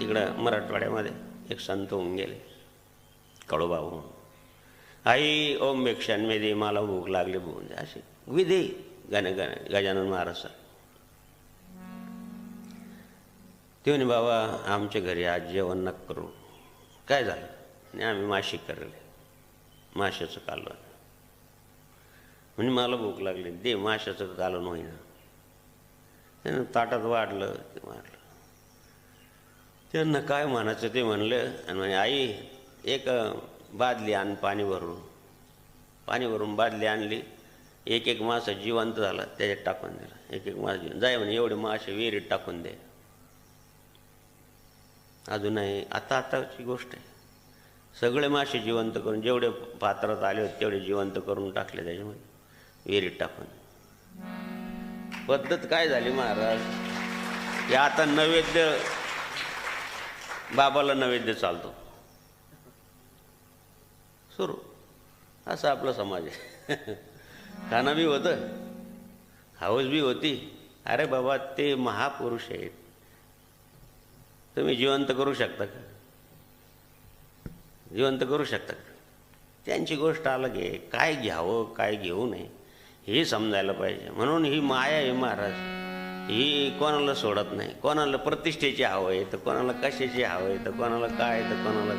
तिकडं मराठवाड्यामध्ये एक संत होऊन गेले. कळोबा म्हणून. आई ओम भिक्षांमे दे मला भूक लागली भूक दे असे विधी गण गण गजानन महाराज ते म्हणे बाबा आमच्या घरी आज जेवण नक करू. काय झालं? आणि आम्ही माशी करले. माशाचं कालवण. म्हणजे मला भूक लागली. दे माशाचं कालवण होईना. त्यानं ताटात वाढलं ते वाढलं. त्यांना काय म्हणायचं ते म्हणलं आणि म्हणे आई एक बादली आण पाणी भरून पाणी भरून बादली आणली. एक एक मासा जिवंत झाला त्याच्यात टाकून दिला. एक एक मास जिवंत. जाय म्हणे एवढे मासे विहिरीत टाकून दे. अजूनही आता आताची गोष्ट आहे. सगळे मासे जिवंत करून जेवढे पात्रात आले होते तेवढे जिवंत करून टाकले त्याच्यामध्ये. विहिरीत टाकून. पद्धत काय झाली महाराज? हे आता नैवेद्य बाबाला नैवेद्य चालतो. सुरू. असं आपला समाज आहे. खाणं बी होतं. हाऊस बी होती. अरे बाबा ते महापुरुष आहेत. तुम्ही जिवंत करू शकता का? जिवंत करू शकता का? त्यांची गोष्ट आलं की काय घ्यावं काय घेऊ नये हे समजायला पाहिजे. म्हणून ही माया आहे महाराज. ही कोणाला सोडत नाही. कोणाला प्रतिष्ठेची हवं आहे तर कोणाला कशाची हवं आहे तर कोणाला काय तर कोणाला